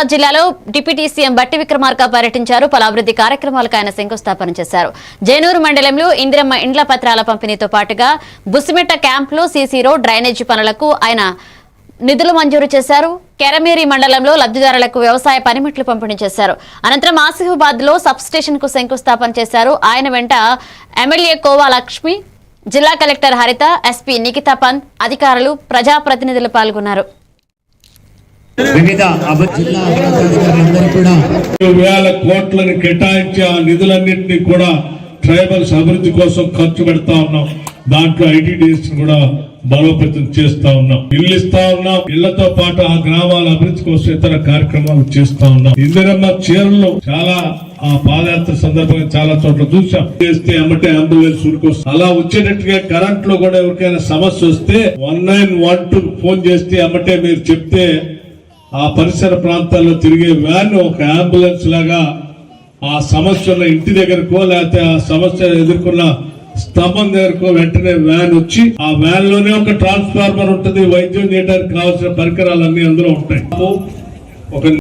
నిజామాబాద్ జిల్లాలో deputy CM బట్టి విక్రమార్క పర్యటించారు. పలు అభివృద్ధి కార్యక్రమాలకు ఆయన శంకుస్థాపన చేశారు. జైనూరు మండలంలో ఇందిరమ్మ ఇండ్ల పత్రాల పంపిణీతో పాటుగా బుసిమెట్ట క్యాంపులో సీసీ రోడ్ డ్రైనేజీ పనులకు ఆయన నిధులు మంజూరు చేశారు. కెరమేరి మండలంలో లబ్ధిదారులకు వ్యవసాయ పనిముట్లు పంపిణీ చేశారు. అనంతరం ఆసిఫాబాద్లో సబ్ స్టేషన్కు శంకుస్థాపన చేశారు. ఆయన వెంట ఎమ్మెల్యే కోవా లక్ష్మి జిల్లా కలెక్టర్ హరిత ఎస్పీ నిఖితా పంత్ అధికారులు ప్రజాప్రతినిధులు పాల్గొన్నారు. వివిధ జిల్లా కూడా వేల కోట్లను కేటాయించి ఆ నిధులన్నింటినీ కూడా ట్రైబల్స్ అభివృద్ధి కోసం ఖర్చు పెడతా ఉన్నాం. దాంట్లో ఐటీడీఎస్ కూడా బలోపేతం చేస్తా ఉన్నాం. ఇల్లు ఇస్తా ఉన్నాం. ఇళ్ళతో పాటు ఆ గ్రామాల అభివృద్ధి కోసం ఇతర కార్యక్రమాలు చేస్తా ఉన్నాం. ఇందిరమ్మ చీరలు చాలా ఆ పాదయాత్ర సందర్భంగా చాలా చోట్ల చూసాం చేస్తే అమ్మటే అంబులెన్స్ ఉరికొస్తాం అలా వచ్చేటట్టుగా కరెంట్లో కూడా ఎవరికైనా సమస్య వస్తే one nine one two phone చేస్తే అమ్మటే మీరు చెప్తే ఆ పరిసర ప్రాంతాల్లో తిరిగే వ్యాన్ ఒక అంబులెన్స్ లాగా ఆ సమస్య ఉన్న ఇంటి దగ్గరకో లేకపోతే ఆ సమస్య ఎదుర్కొన్న స్తంభం దగ్గరకో వెంటనే వ్యాన్ వచ్చి ఆ వ్యాన్లోనే ఒక ట్రాన్స్ఫార్మర్ ఉంటుంది. వైద్యం చేయడానికి కావాల్సిన పరికరాలు అన్ని అందులో ఉంటాయి. ఒక